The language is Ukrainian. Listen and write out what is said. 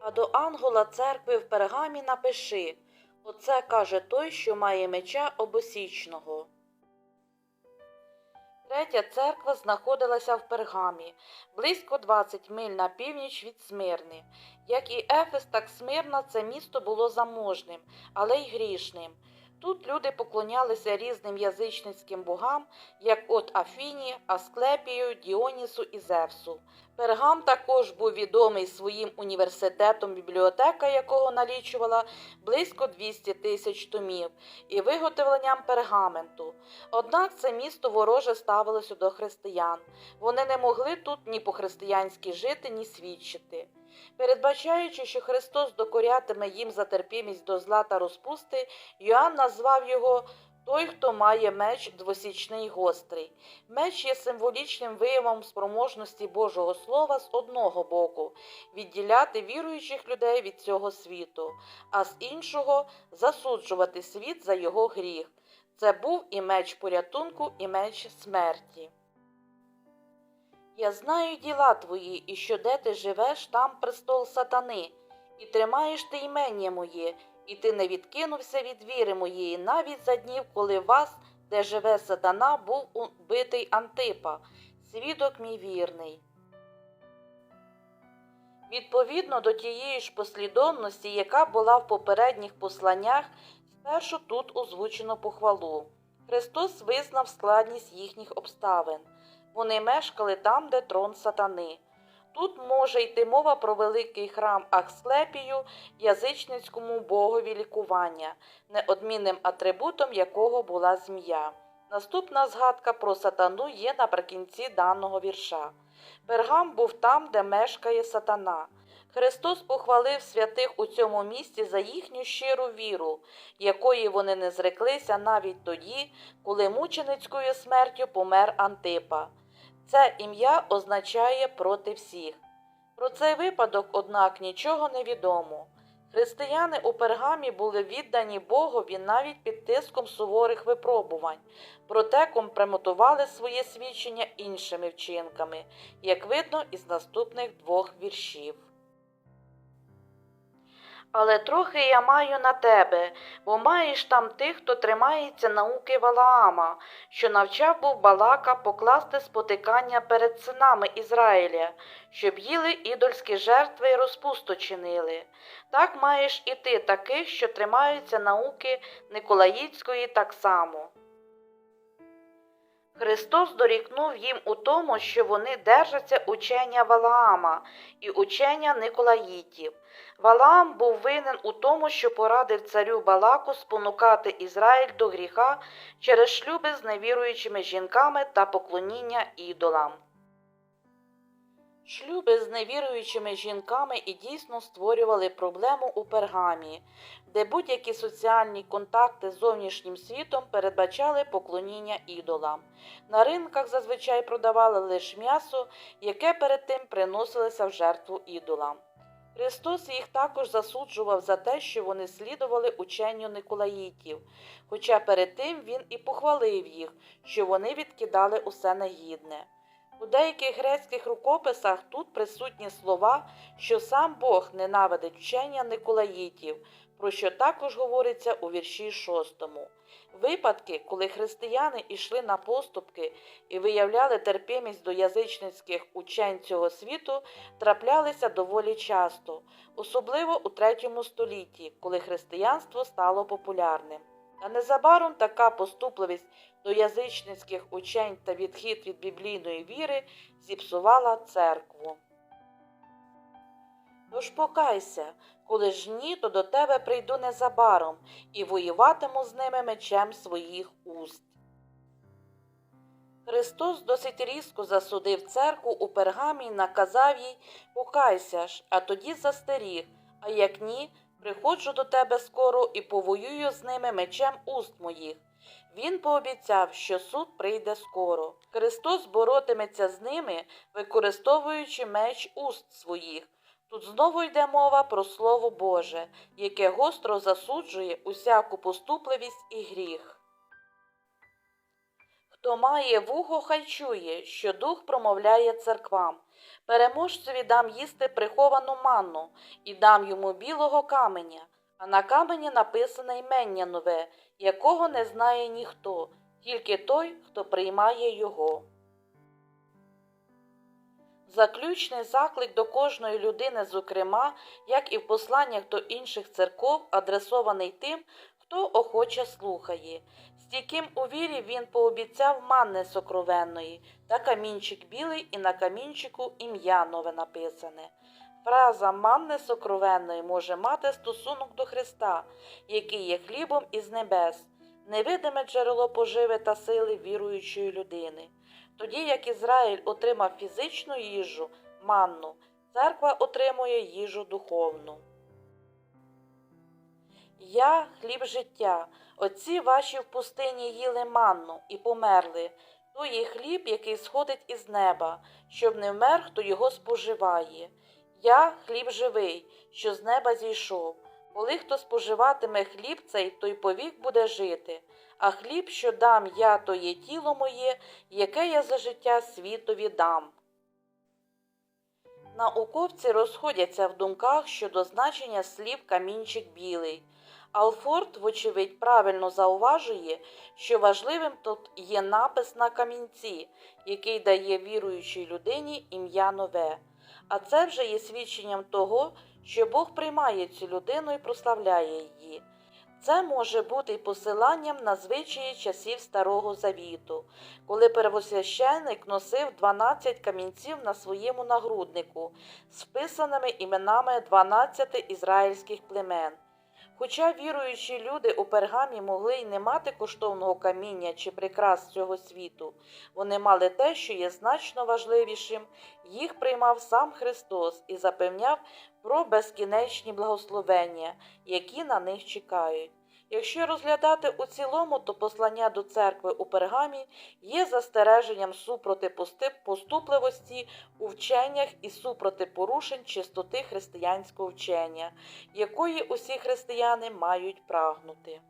А до ангела церкви в пергамі напиши Оце каже той, що має меча обосічного. Третя церква знаходилася в Пергамі, близько 20 миль на північ від Смирни. Як і Ефес, так Смирна це місто було заможним, але й грішним. Тут люди поклонялися різним язичницьким богам, як от Афіні, Асклепію, Діонісу і Зевсу. Пергам також був відомий своїм університетом, бібліотека якого налічувала близько 200 тисяч томів, і виготовленням пергаменту. Однак це місто вороже ставилося до християн. Вони не могли тут ні по-християнськи жити, ні свідчити. Передбачаючи, що Христос докорятиме їм за терпімість до зла та розпусти, Йоанн назвав його той, хто має меч двосічний гострий. Меч є символічним виявом спроможності Божого Слова з одного боку відділяти віруючих людей від цього світу, а з іншого засуджувати світ за його гріх. Це був і меч порятунку, і меч смерті. Я знаю діла твої, і що де ти живеш, там престол сатани, і тримаєш ти імення моє, і ти не відкинувся від віри моєї, навіть за днів, коли вас, де живе сатана, був убитий Антипа, свідок мій вірний. Відповідно до тієї ж послідовності, яка була в попередніх посланнях, спершу тут озвучено похвалу. Христос визнав складність їхніх обставин. Вони мешкали там, де трон сатани. Тут може йти мова про великий храм Ахсклепію, язичницькому богові лікування, неодмінним атрибутом якого була змія. Наступна згадка про сатану є наприкінці даного вірша. Пергам був там, де мешкає сатана. Христос похвалив святих у цьому місці за їхню щиру віру, якої вони не зреклися навіть тоді, коли мученицькою смертю помер Антипа. Це ім'я означає проти всіх. Про цей випадок, однак, нічого не відомо. Християни у пергамі були віддані Богові навіть під тиском суворих випробувань, проте компрометували своє свідчення іншими вчинками, як видно із наступних двох віршів. Але трохи я маю на тебе, бо маєш там тих, хто тримається науки Валаама, що навчав був Балака покласти спотикання перед синами Ізраїля, щоб їли ідольські жертви і розпусту чинили. Так маєш і ти таких, що тримаються науки Николаїцької так само. Христос дорікнув їм у тому, що вони держаться учення Валаама і учення Николаїтів. Валаам був винен у тому, що порадив царю Балаку спонукати Ізраїль до гріха через шлюби з невіруючими жінками та поклоніння ідолам. Шлюби з невіруючими жінками і дійсно створювали проблему у пергамі, де будь-які соціальні контакти з зовнішнім світом передбачали поклоніння ідолам. На ринках зазвичай продавали лише м'ясо, яке перед тим приносилося в жертву ідолам. Христос їх також засуджував за те, що вони слідували ученню Николаїтів, хоча перед тим він і похвалив їх, що вони відкидали усе негідне. У деяких грецьких рукописах тут присутні слова, що сам Бог ненавидить вчення Николаїтів, про що також говориться у вірші шостому. Випадки, коли християни йшли на поступки і виявляли терпимість до язичницьких учень цього світу, траплялися доволі часто, особливо у третьому столітті, коли християнство стало популярним. Та незабаром така поступливість до язичницьких учень та відхід від біблійної віри зіпсувала церкву. Тож покайся, коли ж ні, то до тебе прийду незабаром і воюватиму з ними мечем своїх уст. Христос досить різко засудив церкву у пергамі і наказав їй покайся ж, а тоді застеріг, а як ні, приходжу до тебе скоро і повоюю з ними мечем уст моїх. Він пообіцяв, що суд прийде скоро. Христос боротиметься з ними, використовуючи меч уст своїх. Тут знову йде мова про Слово Боже, яке гостро засуджує усяку поступливість і гріх. Хто має вухо, хай чує, що дух промовляє церквам. Переможцеві дам їсти приховану манну і дам йому білого каменя, а на камені написане ймення нове, якого не знає ніхто, тільки той, хто приймає його. Заключний заклик до кожної людини, зокрема, як і в посланнях до інших церков, адресований тим, хто охоче слухає. Стійким у вірі він пообіцяв манни сокровенної, та камінчик білий, і на камінчику ім'я нове написане. Фраза манни сокровенної може мати стосунок до Христа, який є хлібом із небес, невидиме джерело поживи та сили віруючої людини. Тоді як Ізраїль отримав фізичну їжу, манну, церква отримує їжу духовну. Я хліб життя. Отці ваші в пустині їли манну і померли. То є хліб, який сходить із неба, щоб не вмер, хто його споживає. Я хліб живий, що з неба зійшов. Коли хто споживатиме хліб цей, той повік буде жити. А хліб, що дам я, то є тіло моє, яке я за життя світові дам. Науковці розходяться в думках щодо значення слів камінчик білий. Алфорд, вочевидь, правильно зауважує, що важливим тут є напис на камінці, який дає віруючій людині ім'я нове. А це вже є свідченням того, що Бог приймає цю людину і прославляє її. Це може бути й посиланням на звичаї часів Старого Завіту, коли первосвященник носив 12 камінців на своєму нагруднику, з вписаними іменами 12 ізраїльських племен. Хоча віруючі люди у пергамі могли й не мати коштовного каміння чи прикрас цього світу, вони мали те, що є значно важливішим, їх приймав сам Христос і запевняв про безкінечні благословення, які на них чекають. Якщо розглядати у цілому, то послання до церкви у пергамі є застереженням супроти поступливості у вченнях і супроти порушень чистоти християнського вчення, якої усі християни мають прагнути.